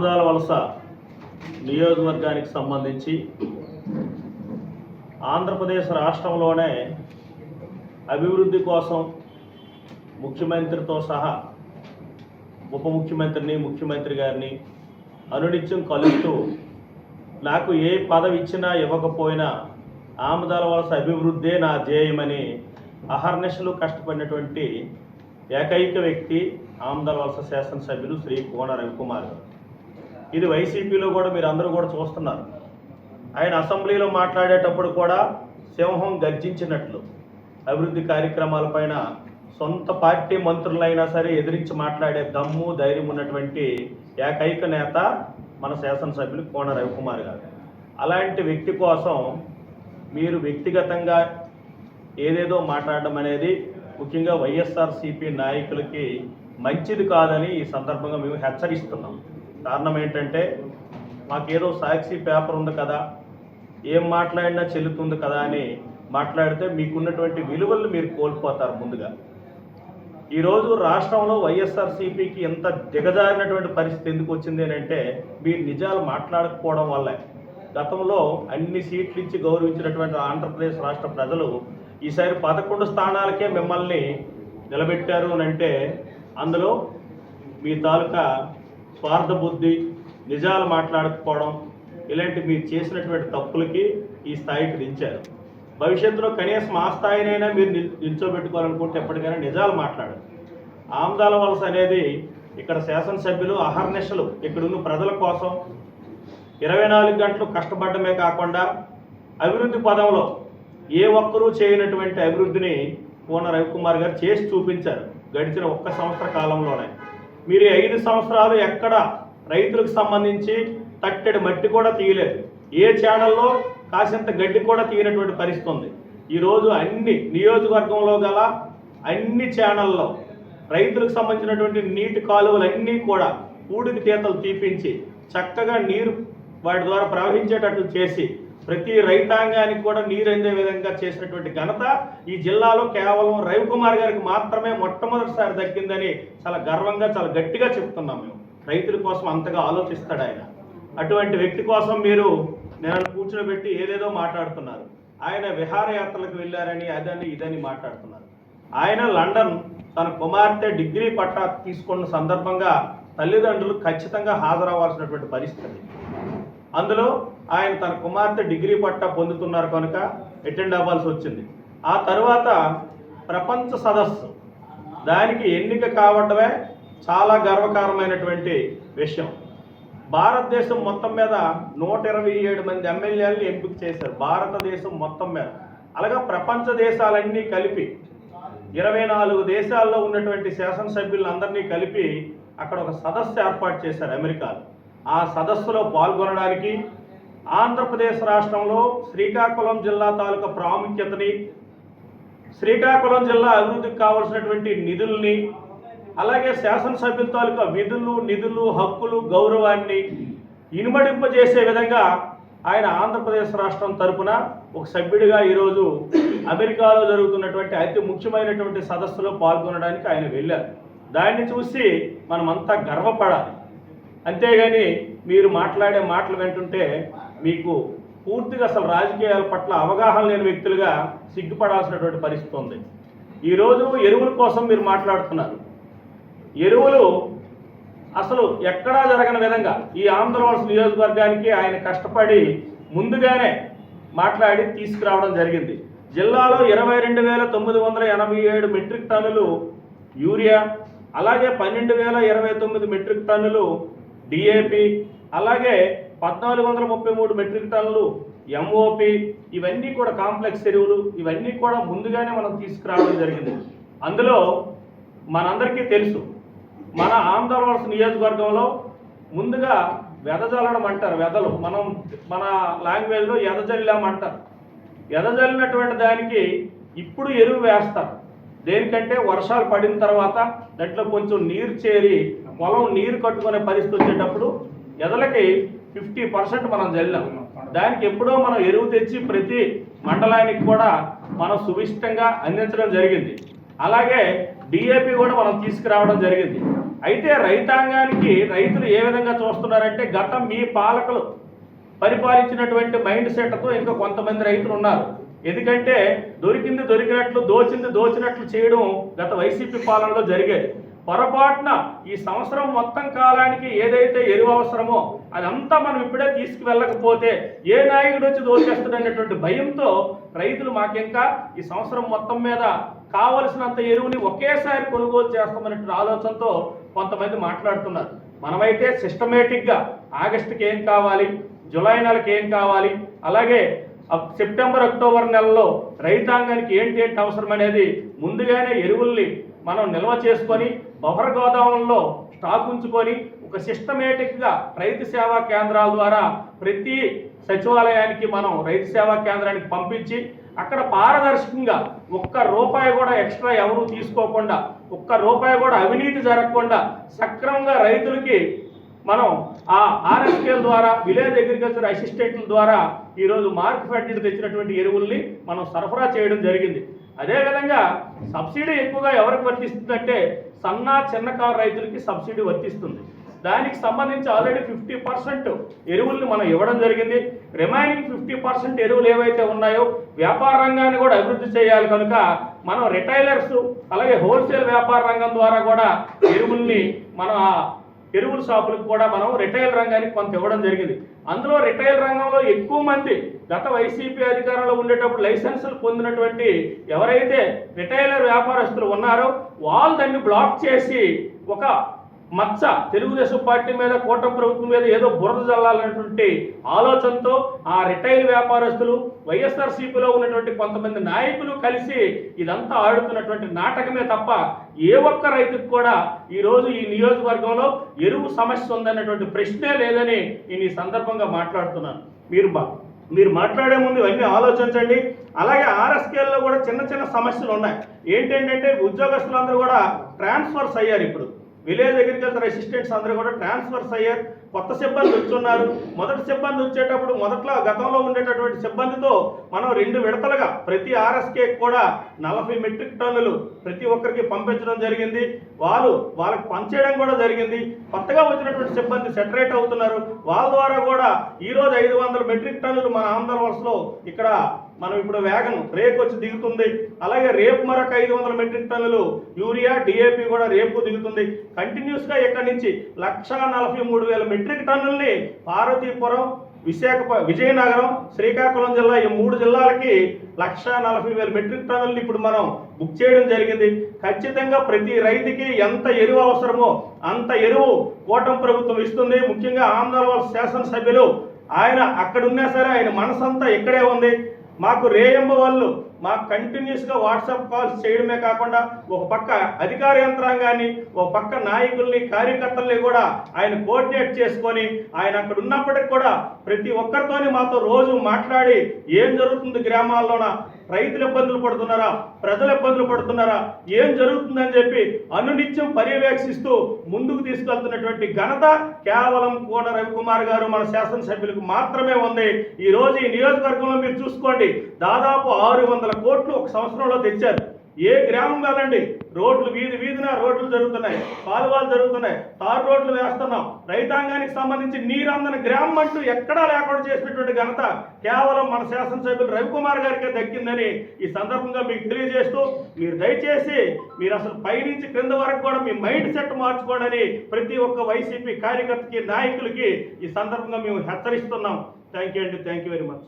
ఆముదాల వలస నియోజకవర్గానికి సంబంధించి ఆంధ్రప్రదేశ్ రాష్ట్రంలోనే అభివృద్ధి కోసం ముఖ్యమంత్రితో సహా ఉప ముఖ్యమంత్రిని ముఖ్యమంత్రి గారిని అనునిత్యం కలుస్తూ నాకు ఏ పదవి ఇచ్చినా ఇవ్వకపోయినా ఆమదాల వలస అభివృద్ధే నా ధ్యేయమని అహర్నిశలు కష్టపడినటువంటి ఏకైక వ్యక్తి ఆమదాల వలస శాసనసభ్యులు శ్రీ కోన రవికుమార్ గారు. ఇది వైసీపీలో కూడా మీరు అందరూ కూడా చూస్తున్నారు. ఆయన అసెంబ్లీలో మాట్లాడేటప్పుడు కూడా సింహం గర్జించినట్లు. అభివృద్ధి కార్యక్రమాలపైన సొంత పార్టీ మంత్రులైనా సరే ఎదిరించి మాట్లాడే దమ్ము ధైర్యం ఉన్నటువంటి ఏకైక నేత మన శాసనసభ్యులు కోన రవికుమార్ గారు. అలాంటి వ్యక్తి కోసం మీరు వ్యక్తిగతంగా ఏదేదో మాట్లాడడం అనేది ముఖ్యంగా వైఎస్ఆర్సీపీ నాయకులకి మంచిది కాదని ఈ సందర్భంగా మేము హెచ్చరిస్తున్నాం. కారణం ఏంటంటే మాకేదో సాక్షి పేపర్ ఉంది కదా ఏం మాట్లాడినా చెల్లుతుంది కదా అని మాట్లాడితే మీకున్నటువంటి విలువలు మీరు కోల్పోతారు ముందుగా. ఈరోజు రాష్ట్రంలో వైఎస్ఆర్సీపీకి ఎంత దిగజారినటువంటి పరిస్థితి ఎందుకు వచ్చింది అంటే మీరు నిజాలు మాట్లాడకపోవడం వల్లే. గతంలో అన్ని సీట్లు ఇచ్చి గౌరవించినటువంటి ఆంధ్రప్రదేశ్ రాష్ట్ర ప్రజలు ఈసారి పదకొండు స్థానాలకే మిమ్మల్ని నిలబెట్టారు అని అంటే అందులో మీ తాలూకా స్వార్థ బుద్ధి నిజాలు మాట్లాడకపోవడం ఇలాంటి మీరు చేసినటువంటి తప్పులకి ఈ స్థాయికి దించారు భవిష్యత్తులో కనీసం ఆ స్థాయినైనా మీరు నిల్చోబెట్టుకోవాలనుకుంటే ఎప్పటికైనా నిజాలు మాట్లాడండి ఆమ్దాల వలస అనేది ఇక్కడ శాసనసభ్యులు అహర్నిశలు ఇక్కడున్న ప్రజల కోసం ఇరవై నాలుగు గంటలు కష్టపడమే కాకుండా అభివృద్ధి పదంలో ఏ ఒక్కరూ చేయనటువంటి అభివృద్ధిని కోన రవికుమార్ గారు చేసి చూపించారు గడిచిన ఒక్క సంవత్సర కాలంలోనే. మీరు ఐదు సంవత్సరాలు ఎక్కడ రైతులకు సంబంధించి తట్టెడు మట్టి కూడా తీయలేదు. ఏ ఛానల్లో కాసింత గడ్డి కూడా తీయనటువంటి పరిస్థితి ఉంది. ఈరోజు అన్ని నియోజకవర్గంలో గల అన్ని ఛానల్లో రైతులకు సంబంధించినటువంటి నీటి కాలువలన్నీ కూడా పూడికి తీతలు తీపించి చక్కగా నీరు వాటి ద్వారా ప్రవహించేటట్లు చేసి ప్రతి రైతాంగానికి కూడా నీరు అందే విధంగా చేసినటువంటి ఘనత ఈ జిల్లాలో కేవలం రవికుమార్ గారికి మాత్రమే మొట్టమొదటిసారి దక్కిందని చాలా గర్వంగా చాలా గట్టిగా చెప్తున్నాం మేము. రైతుల కోసం అంతగా ఆలోచిస్తాడు ఆయన. అటువంటి వ్యక్తి కోసం మీరు నేను కూర్చోబెట్టి ఏదేదో మాట్లాడుతున్నారు. ఆయన విహారయాత్రలకు వెళ్ళారని అదని ఇదని మాట్లాడుతున్నారు. ఆయన లండన్ తన కుమార్తె డిగ్రీ పట్టా తీసుకున్న సందర్భంగా తల్లిదండ్రులు ఖచ్చితంగా హాజరవ్వాల్సినటువంటి పరిస్థితి. అందులో ఆయన తన కుమార్తె డిగ్రీ పట్టా పొందుతున్నారు కనుక అటెండ్ అవ్వాల్సి వచ్చింది. ఆ తర్వాత ప్రపంచ సదస్సు. దానికి ఎన్నిక కావడమే చాలా గర్వకారమైనటువంటి విషయం. భారతదేశం మొత్తం మీద నూట ఇరవై ఏడు మంది ఎమ్మెల్యేలను ఎంపిక చేశారు. భారతదేశం మొత్తం మీద. అలాగా ప్రపంచ దేశాలన్నీ కలిపి ఇరవై నాలుగు దేశాల్లో ఉన్నటువంటి శాసనసభ్యులందరినీ కలిపి అక్కడ ఒక సదస్సు ఏర్పాటు చేశారు అమెరికాలో. ఆ సదస్సులో పాల్గొనడానికి ఆంధ్రప్రదేశ్ రాష్ట్రంలో శ్రీకాకుళం జిల్లా తాలూకా ప్రాముఖ్యతని శ్రీకాకుళం జిల్లా అభివృద్ధికి కావలసినటువంటి నిధుల్ని అలాగే శాసనసభ్యుల తాలూకా విధులు నిధులు హక్కులు గౌరవాన్ని ఇనుమడింపజేసే విధంగా ఆయన ఆంధ్రప్రదేశ్ రాష్ట్రం తరపున ఒక సభ్యుడిగా ఈరోజు అమెరికాలో జరుగుతున్నటువంటి అతి ముఖ్యమైనటువంటి సదస్సులో పాల్గొనడానికి ఆయన వెళ్ళారు. దాన్ని చూసి మనమంతా గర్వపడాలి. అంతేగాని మీరు మాట్లాడే మాటలు వింటుంటే మీకు పూర్తిగా అసలు రాజకీయాల పట్ల అవగాహన లేని వ్యక్తులుగా సిగ్గుపడాల్సినటువంటి పరిస్థితి ఉంది. ఈరోజు ఎరువుల కోసం మీరు మాట్లాడుతున్నారు. ఎరువులు అసలు ఎక్కడా జరగని విధంగా ఈ ఆంధ్రవలస నియోజకవర్గానికి ఆయన కష్టపడి ముందుగానే మాట్లాడి తీసుకురావడం జరిగింది. జిల్లాలో ఇరవై రెండు వేల తొమ్మిది వందల ఎనభై ఏడు మెట్రిక్ టన్నులు యూరియా అలాగే పన్నెండు వేల ఇరవై తొమ్మిది మెట్రిక్ టన్నులు డిఏపి అలాగే పద్నాలుగు వందల ముప్పై మూడు మెట్రిక్ టన్నులు ఎంఓపి ఇవన్నీ కూడా కాంప్లెక్స్ ఎరువులు ఇవన్నీ కూడా ముందుగానే మనం తీసుకురావడం జరిగింది. అందులో మనందరికీ తెలుసు మన ఆంధ్రవలస నియోజకవర్గంలో ముందుగా వెదజల్లడం అంటారు వెదలు మనం మన లాంగ్వేజ్లో ఎదజల్లామంటారు ఎదజల్లినటువంటి దానికి ఇప్పుడు ఎరువు వేస్తారు. దేనికంటే వర్షాలు పడిన తర్వాత దాంట్లో కొంచెం నీరు చేరి పొలం నీరు కట్టుకునే పరిస్థితి వచ్చేటప్పుడు ఎదలకి ఫిఫ్టీ పర్సెంట్ మనం చల్లాం దానికి ఎప్పుడో మనం ఎరువు తెచ్చి ప్రతి మండలానికి కూడా మనం సువిష్టంగా అందించడం జరిగింది. అలాగే డిఏపి కూడా మనం తీసుకురావడం జరిగింది. అయితే రైతాంగానికి రైతులు ఏ విధంగా చూస్తున్నారంటే గతం మీ పాలకులు పరిపాలించినటువంటి మైండ్ సెట్తో ఇంకా కొంతమంది రైతులు ఉన్నారు. ఎందుకంటే దొరికింది దొరికినట్లు దోచింది దోచినట్లు చేయడం గత వైసీపీ పాలనలో జరిగేది. పొరపాటున ఈ సంవత్సరం మొత్తం కాలానికి ఏదైతే ఎరువు అవసరమో అదంతా మనం ఇప్పుడే తీసుకువెళ్ళకపోతే ఏ నాయకుడు వచ్చి దోచేస్తాడనేటువంటి భయంతో రైతులు మాకింకా ఈ సంవత్సరం మొత్తం మీద కావలసినంత ఎరువుని ఒకేసారి కొనుగోలు చేస్తామనేటువంటి ఆలోచనతో కొంతమంది మాట్లాడుతున్నారు. మనమైతే సిస్టమేటిక్గా ఆగస్టుకి ఏం కావాలి జూలై నెలకి ఏం కావాలి అలాగే సెప్టెంబర్ అక్టోబర్ నెలలో రైతాంగానికి ఏంటి ఏంటి అవసరం అనేది ముందుగానే ఎరువుల్ని మనం నిల్వ చేసుకొని బఫర్ గోదాములలో స్టాక్ ఉంచుకొని ఒక సిస్టమేటిక్గా రైతు సేవా కేంద్రాల ద్వారా ప్రతి సచివాలయానికి మనం రైతు సేవా కేంద్రానికి పంపించి అక్కడ పారదర్శకంగా ఒక్క రూపాయి కూడా ఎక్స్ట్రా ఎవరు తీసుకోకుండా ఒక్క రూపాయి కూడా అవినీతి జరగకుండా సక్రమంగా రైతులకి మనం ఆ ఆర్ఎస్కేల్ ద్వారా విలేజ్ అగ్రికల్చర్ అసిస్టెంట్ల ద్వారా ఈరోజు మార్క్ ఫెడ్ తెచ్చినటువంటి ఎరువుల్ని మనం సరఫరా చేయడం జరిగింది. అదేవిధంగా సబ్సిడీ ఎక్కువగా ఎవరికి వర్తిస్తుందంటే సన్న చిన్నకారు రైతులకి సబ్సిడీ వర్తిస్తుంది. దానికి సంబంధించి ఆల్రెడీ ఫిఫ్టీ పర్సెంట్ ఎరువుల్ని మనం ఇవ్వడం జరిగింది. రిమైనింగ్ ఫిఫ్టీ పర్సెంట్ ఎరువులు ఏవైతే ఉన్నాయో వ్యాపార రంగాన్ని కూడా అభివృద్ధి చేయాలి కనుక మనం రిటైలర్స్ అలాగే హోల్సేల్ వ్యాపార రంగం ద్వారా కూడా ఎరువుల్ని మన ఎరువుల షాపులకు కూడా మనం రిటైల్ రంగానికి కొంత ఇవ్వడం జరిగింది. అందులో రిటైల్ రంగంలో ఎక్కువ మంది గత వైసీపీ అధికారంలో ఉండేటప్పుడు లైసెన్సులు పొందినటువంటి ఎవరైతే రిటైలర్ వ్యాపారస్తులు ఉన్నారో వాళ్ళు దాన్ని బ్లాక్ చేసి ఒక మచ్చ తెలుగుదేశం పార్టీ మీద కూటమి ప్రభుత్వం మీద ఏదో బురద జల్లాలనేటువంటి ఆలోచనతో ఆ రిటైల్ వ్యాపారస్తులు వైఎస్ఆర్సీపీలో ఉన్నటువంటి కొంతమంది నాయకులు కలిసి ఇదంతా ఆడుతున్నటువంటి నాటకమే తప్ప ఏ ఒక్క రైతుకు కూడా ఈరోజు ఈ నియోజకవర్గంలో ఎరువు సమస్య ఉందన్నటువంటి ప్రశ్నే లేదని నేను ఈ సందర్భంగా మాట్లాడుతున్నాను. మీరు బా మీరు మాట్లాడే ముందు ఇవన్నీ ఆలోచించండి. అలాగే ఆర్ఎస్కేల్లో కూడా చిన్న చిన్న సమస్యలు ఉన్నాయి. ఏంటంటే ఉద్యోగస్తులందరూ కూడా ట్రాన్స్ఫర్స్ అయ్యారు ఇప్పుడు. విలేజ్ అగ్రికల్చర్ అసిస్టెంట్స్ అందరూ కూడా ట్రాన్స్ఫర్స్ అయ్యారు. కొత్త సిబ్బంది వచ్చున్నారు. మొదటి సిబ్బంది వచ్చేటప్పుడు మొదట్లో గతంలో ఉండేటటువంటి సిబ్బందితో మనం రెండు విడతలుగా ప్రతి ఆర్ఎస్కే కూడా నలభై మెట్రిక్ టన్నులు ప్రతి ఒక్కరికి పంపించడం జరిగింది. వాళ్ళు వాళ్ళకి పంచేయడం కూడా జరిగింది. కొత్తగా వచ్చినటువంటి సిబ్బంది సెటరేట్ అవుతున్నారు. వాళ్ళ ద్వారా కూడా ఈరోజు ఐదు వందల మెట్రిక్ టన్నులు మన ఆంధ్ర వలసలో ఇక్కడ మనం ఇప్పుడు వేగన్ రేపు వచ్చి దిగుతుంది. అలాగే రేపు మరొక ఐదు వందల మెట్రిక్ టన్నులు యూరియా డిఏపి కూడా రేపు దిగుతుంది. కంటిన్యూస్గా ఇక్కడ నుంచి లక్ష నలభై మూడు వేల మెట్రిక్ టన్నుల్ని పార్వతీపురం విశాఖ విజయనగరం శ్రీకాకుళం జిల్లా ఈ మూడు జిల్లాలకి లక్ష నలభై వేల మెట్రిక్ టన్నులు ఇప్పుడు మనం బుక్ చేయడం జరిగింది. ఖచ్చితంగా ప్రతి రైతుకి ఎంత ఎరువు అవసరమో అంత ఎరువు కూటమి ప్రభుత్వం ఇస్తుంది. ముఖ్యంగా ఆంధ్రప్రదేశ్ శాసనసభ్యులు ఆయన అక్కడున్నా సరే ఆయన మనసంతా ఇక్కడే ఉంది. మాకు రేయంబ వాళ్ళు మాకు కంటిన్యూస్గా వాట్సాప్ కాల్స్ చేయడమే కాకుండా ఒక పక్క అధికార యంత్రాంగాన్ని ఒక పక్క నాయకుల్ని కార్యకర్తల్ని కూడా ఆయన కోఆర్డినేట్ చేసుకొని ఆయన అక్కడ ఉన్నప్పటికి కూడా ప్రతి ఒక్కరితోని మాతో రోజు మాట్లాడి ఏం జరుగుతుంది గ్రామాల్లోన రైతులు ఇబ్బందులు పడుతున్నారా? ప్రజలు ఇబ్బందులు పడుతున్నారా? ఏం జరుగుతుందని చెప్పి అనునిత్యం పర్యవేక్షిస్తూ ముందుకు తీసుకెళ్తున్నటువంటి ఘనత కేవలం కోట రవికుమార్ గారు మన శాసనసభ్యులకు మాత్రమే ఉంది. ఈ రోజు ఈ నియోజకవర్గంలో మీరు చూసుకోండి. దాదాపు ఆరు వందల కోట్లు ఒక సంవత్సరంలో తెచ్చారు. ఏ గ్రామం కాదండి? రోడ్లు వీధి వీధిన రోడ్లు జరుగుతున్నాయి కాలువలు జరుగుతున్నాయి తారు రోడ్లు వేస్తున్నాం. రైతాంగానికి సంబంధించి నీరు అందని గ్రామం అంటూ ఎక్కడా లేకుండా చేసినటువంటి ఘనత కేవలం మన శాసనసభ్యులు రవికుమార్ గారికే దక్కిందని ఈ సందర్భంగా మీకు తెలియజేస్తూ మీరు దయచేసి మీరు అసలు పైనుంచి క్రింద వరకు కూడా మీ మైండ్ సెట్ మార్చుకోండి ప్రతి ఒక్క వైసీపీ కార్యకర్తకి నాయకులకి ఈ సందర్భంగా మేము హెచ్చరిస్తున్నాం. థ్యాంక్ యూ అండి. Thank you very much.